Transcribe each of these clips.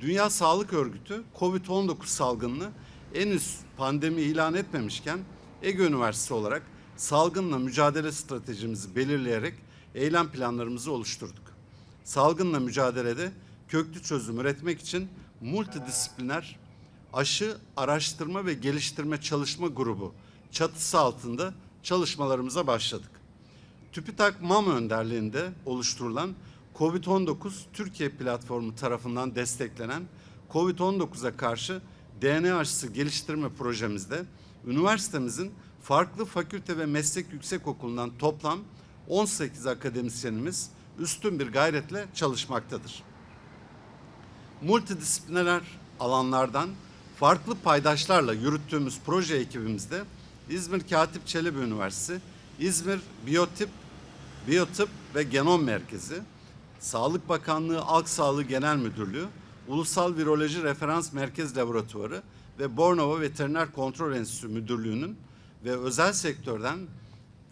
Dünya Sağlık Örgütü COVID-19 salgınını henüz pandemi ilan etmemişken Ege Üniversitesi olarak salgınla mücadele stratejimizi belirleyerek eylem planlarımızı oluşturduk. Salgınla mücadelede köklü çözüm üretmek için multidisipliner aşı araştırma ve geliştirme çalışma grubu çatısı altında çalışmalarımıza başladık. TÜBİTAK MAM önderliğinde oluşturulan COVID-19 Türkiye platformu tarafından desteklenen COVID-19'a karşı DNA aşısı geliştirme projemizde üniversitemizin farklı fakülte ve meslek yüksekokulundan toplam 18 akademisyenimiz üstün bir gayretle çalışmaktadır. Multidisipliner alanlardan farklı paydaşlarla yürüttüğümüz proje ekibimizde İzmir Katip Çelebi Üniversitesi, İzmir Biyotip, Biyotıp ve Genom Merkezi, Sağlık Bakanlığı Halk Sağlığı Genel Müdürlüğü, Ulusal Viroloji Referans Merkez Laboratuvarı ve Bornova Veteriner Kontrol Enstitüsü Müdürlüğü'nün ve özel sektörden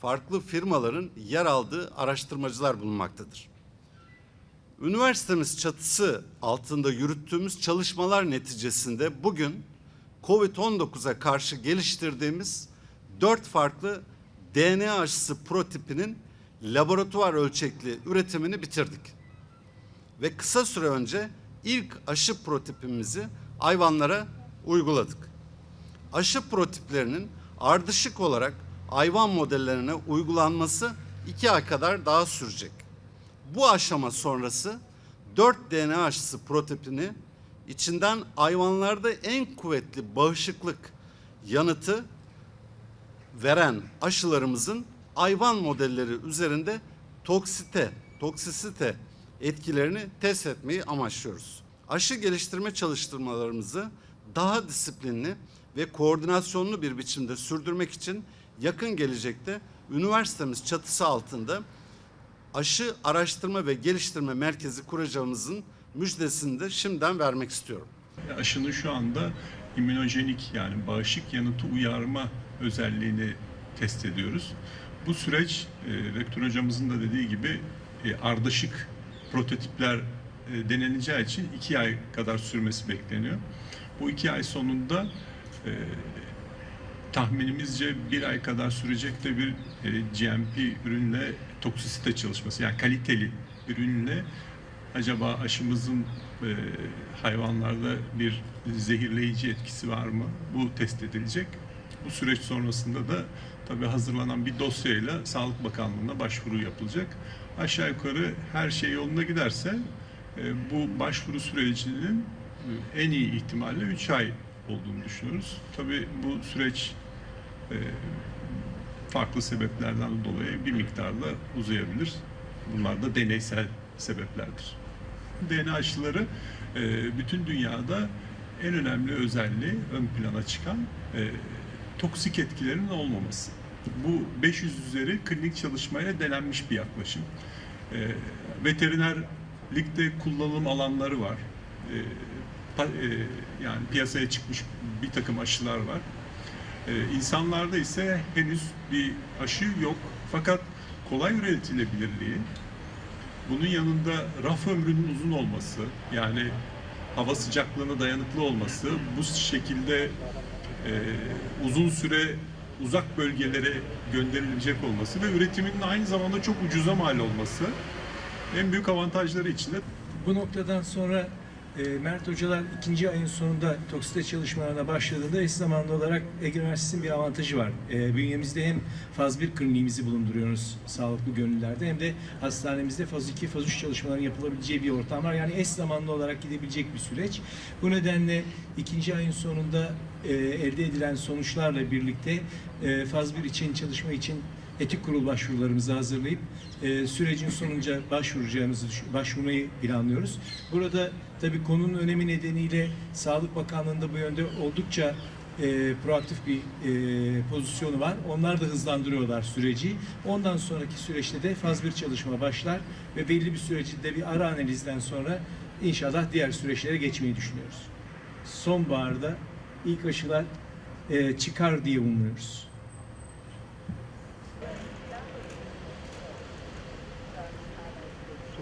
farklı firmaların yer aldığı araştırmacılar bulunmaktadır. Üniversitemiz çatısı altında yürüttüğümüz çalışmalar neticesinde bugün COVID-19'a karşı geliştirdiğimiz dört farklı DNA aşısı prototipinin laboratuvar ölçekli üretimini bitirdik. Ve kısa süre önce ilk aşı prototipimizi hayvanlara uyguladık. Aşı prototiplerinin ardışık olarak hayvan modellerine uygulanması iki ay kadar daha sürecek. Bu aşama sonrası 4 DNA aşısı prototipini içinden hayvanlarda en kuvvetli bağışıklık yanıtı veren aşılarımızın hayvan modelleri üzerinde toksite, toksisite etkilerini test etmeyi amaçlıyoruz. Aşı geliştirme çalıştırmalarımızı daha disiplinli ve koordinasyonlu bir biçimde sürdürmek için yakın gelecekte üniversitemiz çatısı altında aşı araştırma ve geliştirme merkezi kuracağımızın müjdesini de şimdiden vermek istiyorum. Aşının şu anda immünojenik yani bağışık yanıtı uyarma özelliğini test ediyoruz. Bu süreç e, rektör hocamızın da dediği gibi e, ardışık prototipler e, deneneceği için iki ay kadar sürmesi bekleniyor. Bu iki ay sonunda e, tahminimizce bir ay kadar sürecek de bir e, GMP ürünle toksisite çalışması yani kaliteli ürünle acaba aşımızın e, hayvanlarda bir zehirleyici etkisi var mı? Bu test edilecek. Bu süreç sonrasında da tabii hazırlanan bir dosyayla Sağlık Bakanlığı'na başvuru yapılacak. Aşağı yukarı her şey yolunda giderse e, bu başvuru sürecinin e, en iyi ihtimalle 3 ay olduğunu düşünüyoruz. Tabii bu süreç e, farklı sebeplerden dolayı bir miktarda uzayabilir. Bunlar da deneysel sebeplerdir. DNA aşıları bütün dünyada en önemli özelliği ön plana çıkan toksik etkilerin olmaması. Bu 500 üzeri klinik çalışmaya denenmiş bir yaklaşım. E, veterinerlikte kullanım alanları var. E, pa- e, yani piyasaya çıkmış bir takım aşılar var. Ee, insanlarda ise henüz bir aşı yok. Fakat kolay üretilebilirliği, bunun yanında raf ömrünün uzun olması, yani hava sıcaklığına dayanıklı olması, bu şekilde e, uzun süre uzak bölgelere gönderilecek olması ve üretiminin aynı zamanda çok ucuza mal olması en büyük avantajları içinde. Bu noktadan sonra e, Mert Hocalar ikinci ayın sonunda toksite çalışmalarına başladığında eş zamanlı olarak Ege Üniversitesi'nin bir avantajı var. E, bünyemizde hem faz 1 kliniğimizi bulunduruyoruz sağlıklı gönüllerde hem de hastanemizde faz 2, faz 3 çalışmaların yapılabileceği bir ortam var. Yani eş zamanlı olarak gidebilecek bir süreç. Bu nedenle ikinci ayın sonunda e, elde edilen sonuçlarla birlikte e, faz 1 için çalışma için etik kurul başvurularımızı hazırlayıp e, sürecin sonunca başvuracağımızı başvurmayı planlıyoruz. Burada tabii konunun önemi nedeniyle Sağlık Bakanlığı'nda bu yönde oldukça e, proaktif bir e, pozisyonu var. Onlar da hızlandırıyorlar süreci. Ondan sonraki süreçte de faz bir çalışma başlar ve belli bir sürecinde bir ara analizden sonra inşallah diğer süreçlere geçmeyi düşünüyoruz. Sonbaharda ilk aşılar e, çıkar diye umuyoruz.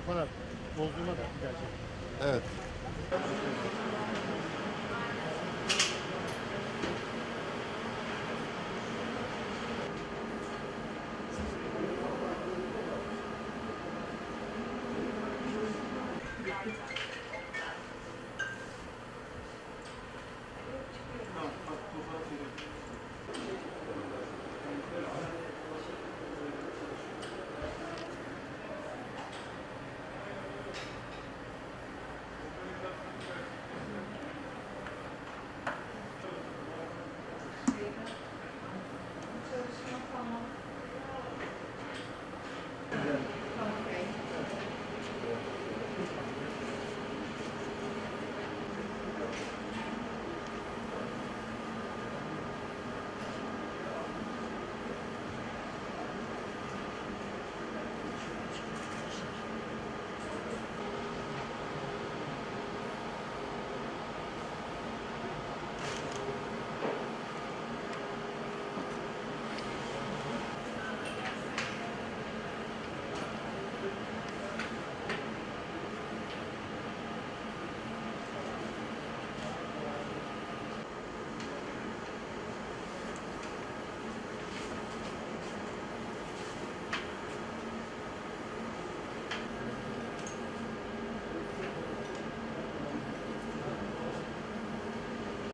Abi. Bozduğuna da gerçekten. Evet.